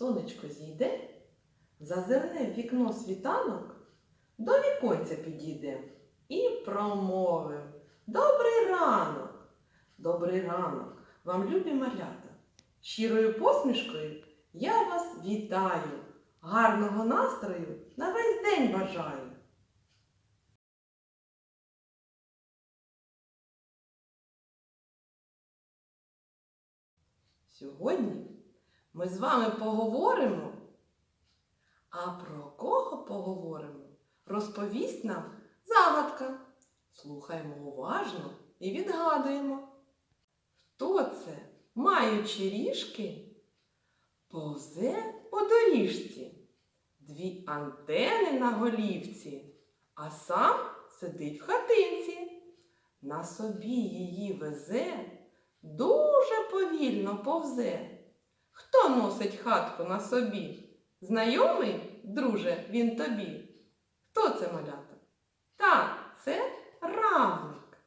сонечко зійде, зазирне в вікно світанок, до віконця підійде і промовив Добрий ранок! Добрий ранок, вам любі малята. Щирою посмішкою я вас вітаю. Гарного настрою на весь день бажаю. Сьогодні ми з вами поговоримо. А про кого поговоримо? Розповість нам загадка. Слухаємо уважно і відгадуємо. Хто це, маючи ріжки, повзе по доріжці, дві антени на голівці, а сам сидить в хатинці. На собі її везе, дуже повільно повзе. Хто носить хатку на собі? Знайомий, друже, він тобі? Хто це малята? Так, це равлик.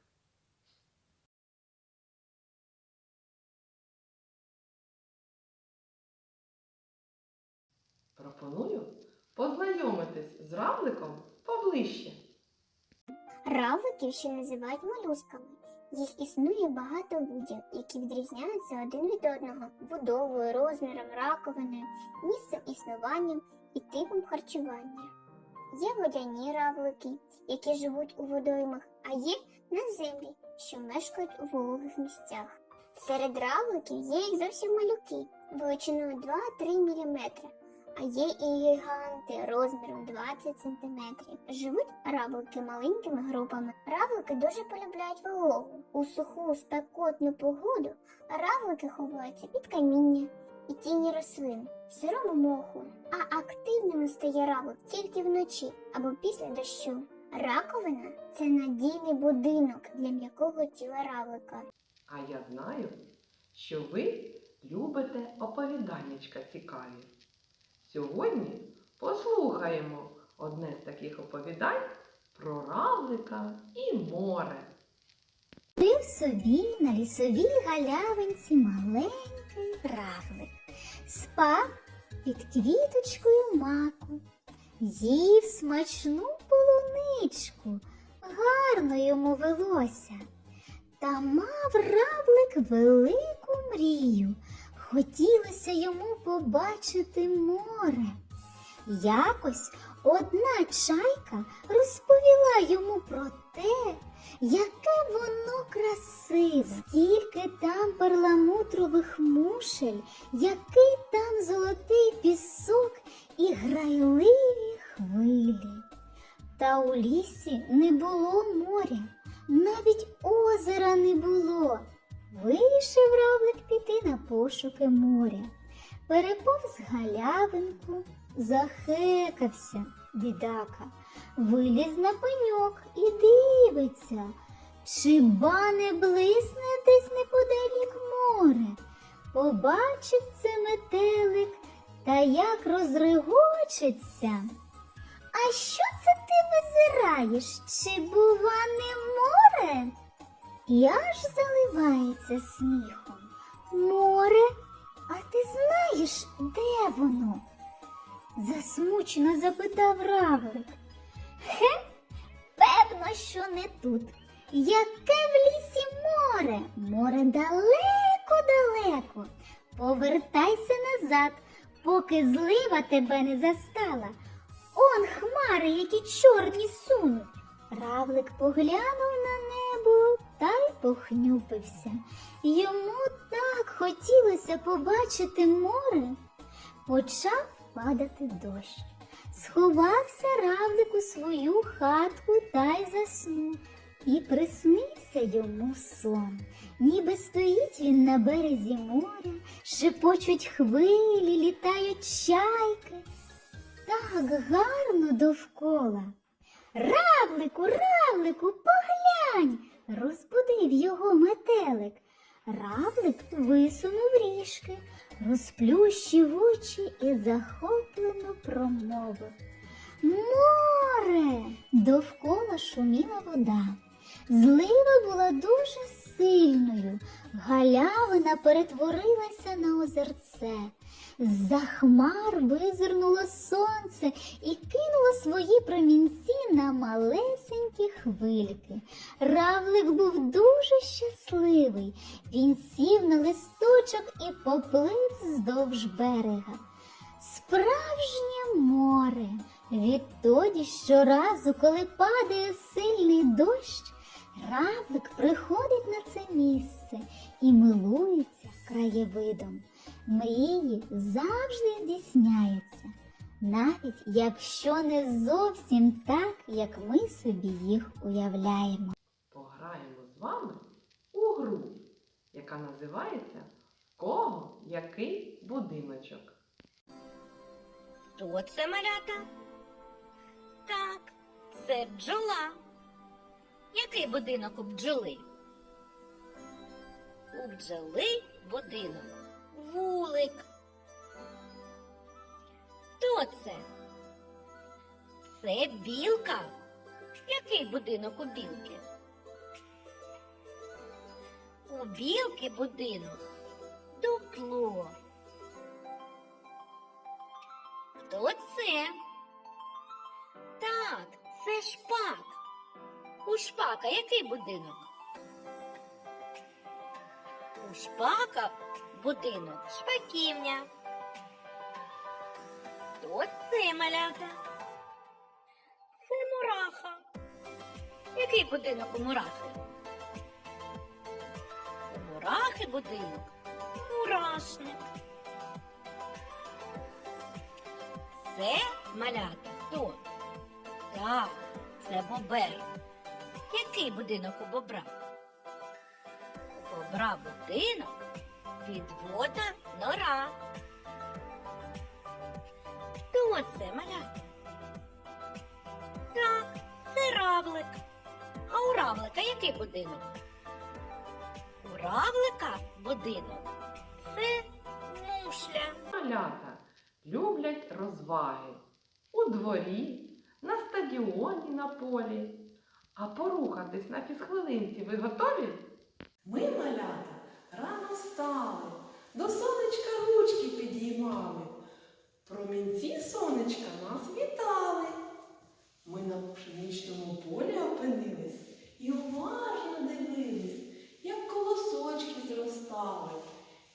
Пропоную познайомитись з равликом поближче. Равликів ще називають молюсками. Їх існує багато видів, які відрізняються один від одного будовою, розміром, раковиною, місцем існування і типом харчування. Є водяні равлики, які живуть у водоймах, а є наземлі, що мешкають у вологих місцях. Серед равликів є і зовсім малюки, величиною 2-3 мм, а є і гіганти розміром 20 см. Живуть равлики маленькими групами. Равлики дуже полюбляють вологу. У суху спекотну погоду равлики ховаються під каміння і тіні рослин в сирому моху, а активним стає равлик тільки вночі або після дощу. Раковина це надійний будинок для м'якого тіла равлика. А я знаю, що ви любите оповіданнячка цікаві. Сьогодні послухаємо одне з таких оповідань про равлика і море. Жив собі на лісовій галявинці маленький равлик. Спав під квіточкою маку, їв смачну полуничку, гарно йому велося. Та мав равлик велику мрію. Хотілося йому побачити море. Якось одна чайка розповіла йому про те, яке воно красиве, скільки там перламутрових мушель, який там золотий пісок і грайливі хвилі. Та у лісі не було моря, навіть озера не було. Вирішив равлик піти на пошуки моря. Переповз галявинку, захекався бідака, виліз на пеньок і дивиться, чи ба не блисне десь неподалік море. Побачив це метелик та як розрегочеться. А що це ти визираєш? Чи бува не море? І аж заливається сміхом. Море, а ти знаєш, де воно? Засмучено запитав равлик. Хе, певно, що не тут. Яке в лісі море? Море далеко-далеко. Повертайся назад, поки злива тебе не застала. Он хмари, які чорні сунуть. Равлик поглянув на небо та й похнюпився. Йому так хотілося побачити море. Почав падати дощ. Сховався равлик у свою хатку та й заснув. І приснився йому сон. Ніби стоїть він на березі моря, шепочуть хвилі, літають чайки. Так гарно довкола. Равлику, равлику, поглянь, розбудив його метелик. Равлик висунув ріжки, розплющив очі і захоплено промовив. Море! Довкола шуміла вода. Злива була дуже сильною. Галявина перетворилася на озерце. З-за хмар визирнуло сонце і кинуло свої промінці на малесенькі хвильки. Равлик був дуже щасливий. Він сів на листочок і поплив вздовж берега. Справжнє море. Відтоді щоразу, коли падає сильний дощ, равлик приходить на це місце і милується краєвидом. Мрії завжди здійсняються, навіть якщо не зовсім так, як ми собі їх уявляємо. Пограємо з вами у гру, яка називається Кого який будиночок. Хто це малята? Так, це бджола. Який будинок у бджоли? У бджоли будинок. Вулик. Хто це? Це білка. Який будинок у білки? У білки будинок дупло. Хто це? Так, це шпак. У шпака який будинок? У шпака будинок шпаківня. Хто це малята? Це мураха. Який будинок у мурахи? У мурахи будинок мурашник. Це малята хто? Так, це бобер. Який будинок у бобра? У бобра будинок підводна нора. Хто це малята? Так, це равлик. А у равлика який будинок? У равлика будинок це мушля. Малята люблять розваги у дворі, на стадіоні на полі. А порухатись на фізхвилинці ви готові? Ми, малята, рано встали, до сонечка ручки підіймали. Промінці сонечка нас вітали. Ми на пшеничному полі опинились і уважно дивились, як колосочки зростали,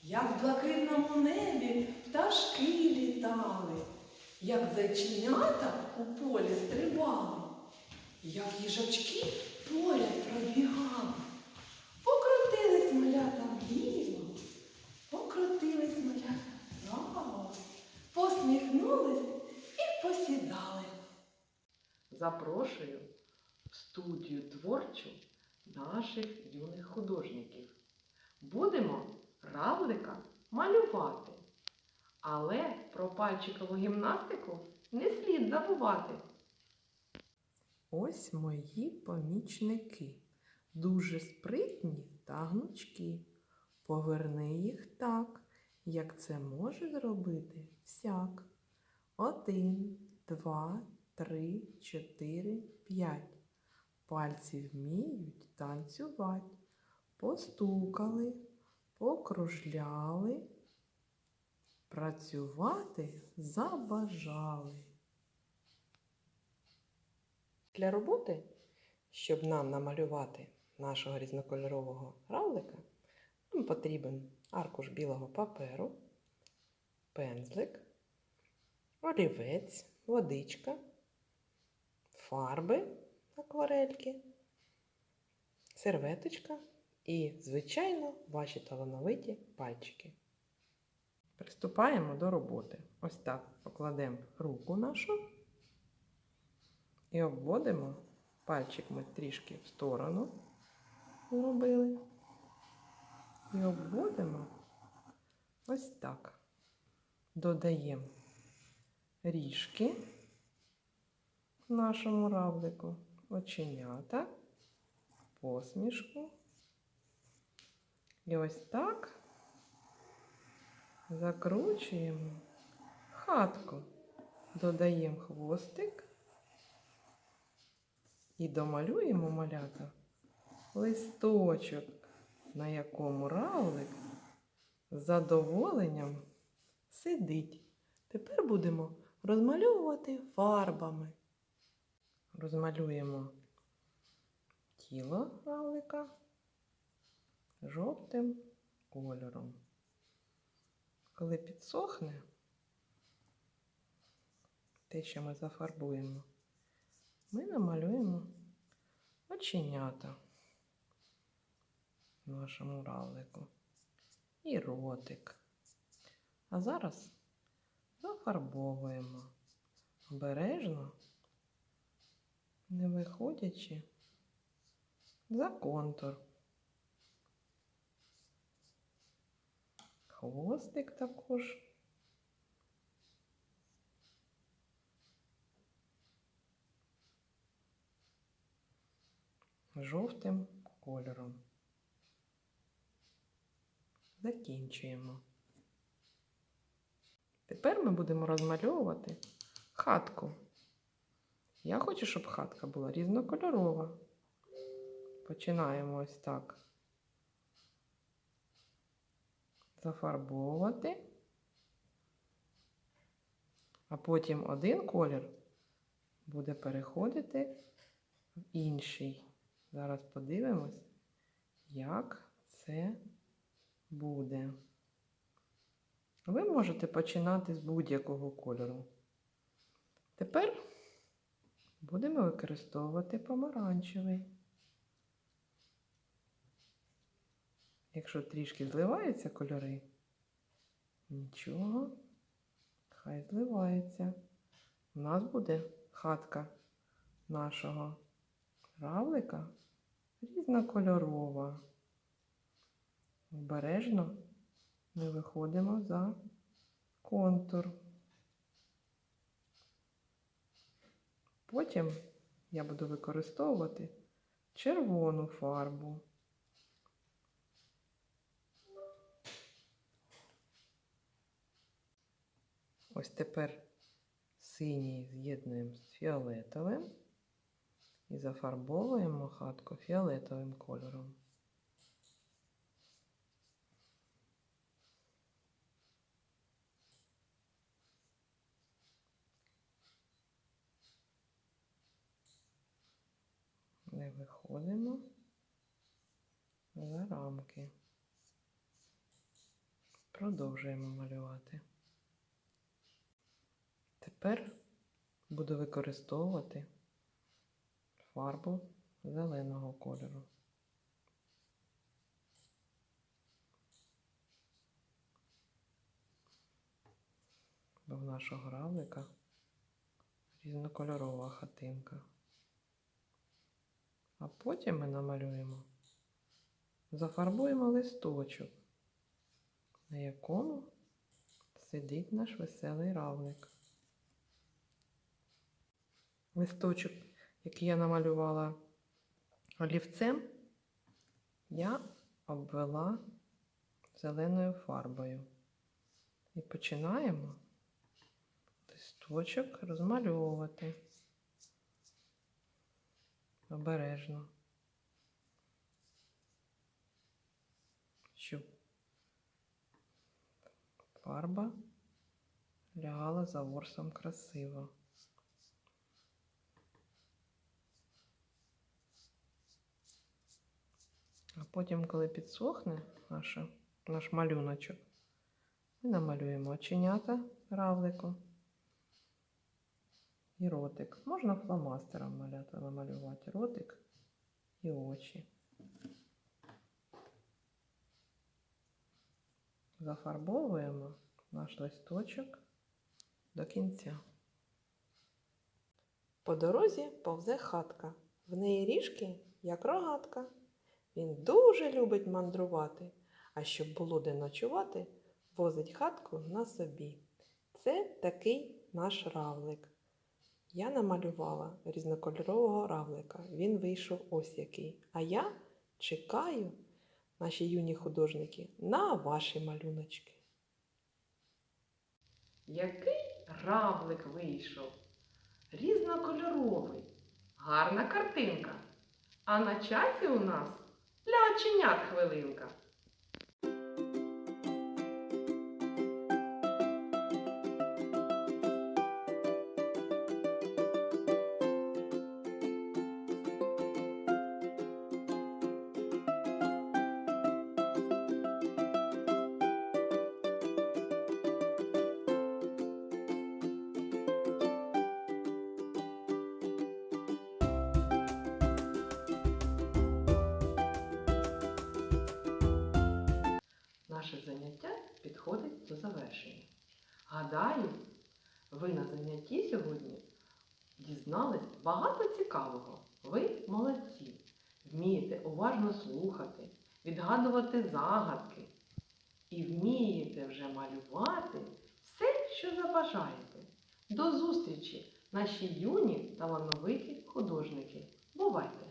як в блакитному небі пташки літали, як зайченята як їжачки поряд пробігали. Покрутились малята вліво, покрутились малята вправо, посміхнулись і посідали. Запрошую в студію творчу наших юних художників. Будемо равлика малювати. Але про пальчикову гімнастику не слід забувати. Ось мої помічники. Дуже спритні та гнучкі. Поверни їх так, як це може зробити всяк. Один, два, три, чотири, п'ять. Пальці вміють танцювати. Постукали, покружляли, працювати забажали. Для роботи, щоб нам намалювати нашого різнокольорового равлика, нам потрібен аркуш білого паперу, пензлик, олівець, водичка, фарби акварельки, серветочка і, звичайно, ваші талановиті пальчики. Приступаємо до роботи. Ось так покладемо руку нашу і обводимо пальчик ми трішки в сторону зробили. І обводимо ось так. Додаємо ріжки нашому равлику, оченята, посмішку. І ось так закручуємо хатку, додаємо хвостик і домалюємо малята листочок, на якому равлик з задоволенням сидить. Тепер будемо розмальовувати фарбами. Розмалюємо тіло равлика жовтим кольором. Коли підсохне, те, що ми зафарбуємо, ми намалюємо оченята нашому равлику і ротик. А зараз зафарбовуємо обережно, не виходячи за контур. Хвостик також. Жовтим кольором. Закінчуємо. Тепер ми будемо розмальовувати хатку. Я хочу, щоб хатка була різнокольорова. Починаємо ось так. Зафарбовувати. А потім один колір буде переходити в інший. Зараз подивимось, як це буде. Ви можете починати з будь-якого кольору. Тепер будемо використовувати помаранчевий. Якщо трішки зливаються кольори, нічого, хай зливається. У нас буде хатка нашого равлика різнокольорова. Обережно ми виходимо за контур. Потім я буду використовувати червону фарбу. Ось тепер синій з'єднуємо з фіолетовим і зафарбовуємо хатку фіолетовим кольором. Не виходимо за рамки. Продовжуємо малювати. Тепер буду використовувати фарбу зеленого кольору. Бо в нашого равлика різнокольорова хатинка. А потім ми намалюємо, зафарбуємо листочок, на якому сидить наш веселий равлик. Листочок, який я намалювала олівцем, я обвела зеленою фарбою. І починаємо листочок розмальовувати обережно, щоб фарба лягала за ворсом красиво. Потім, коли підсохне наша, наш малюночок, ми намалюємо оченята равлику і ротик. Можна фломастером малята намалювати ротик і очі. Зафарбовуємо наш листочок до кінця. По дорозі повзе хатка. В неї ріжки, як рогатка. Він дуже любить мандрувати, а щоб було де ночувати, возить хатку на собі. Це такий наш равлик. Я намалювала різнокольорового равлика. Він вийшов ось який. А я чекаю, наші юні художники, на ваші малюночки. Який равлик вийшов? Різнокольоровий. Гарна картинка. А на часі у нас для оченят хвилинка. Завершення. Гадаю, ви на занятті сьогодні дізнались багато цікавого. Ви молодці, вмієте уважно слухати, відгадувати загадки і вмієте вже малювати все, що забажаєте. До зустрічі, наші юні талановиті художники. Бувайте!